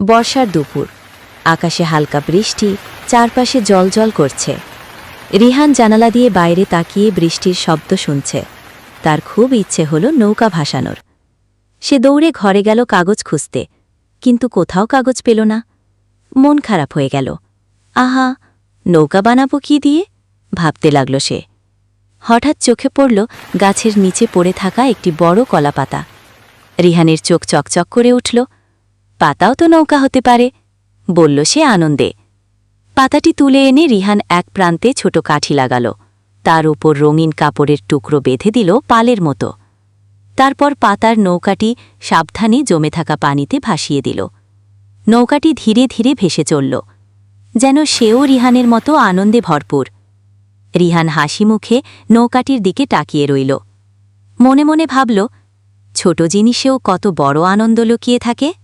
বর্ষার দুপুর। আকাশে হালকা বৃষ্টি, চারপাশে জল করছে। রিহান জানালা দিয়ে বাইরে তাকিয়ে বৃষ্টির শব্দ শুনছে। তার খুব ইচ্ছে হলো নৌকা ভাসানোর। সে দৌড়ে ঘরে গেল কাগজ খুঁজতে, কিন্তু কোথাও কাগজ পেল না। মন খারাপ হয়ে গেল। আহা, নৌকা বানাবো কি দিয়ে? ভাবতে লাগল সে। হঠাৎ চোখে পড়ল গাছের নিচে পড়ে থাকা একটি বড় কলাপাতা। রিহানের চোখ চকচক করে উঠল। পাতাও তো নৌকা হতে পারে, বলল সে আনন্দে। পাতাটি তুলে এনে রিহান এক প্রান্তে ছোট কাঠি লাগাল। তার উপর রঙিন কাপড়ের টুকরো বেঁধে দিল পালের মতো। তারপর পাতার নৌকাটি সাবধানে জমে থাকা পানিতে ভাসিয়ে দিল। নৌকাটি ধীরে ধীরে ভেসে চলল। যেন সেও রিহানের মতো আনন্দে ভরপুর। রিহান হাসি মুখে নৌকাটির দিকে তাকিয়ে রইল। মনে মনে ভাবল, ছোট জিনিসেও কত বড় আনন্দ লুকিয়ে থাকে।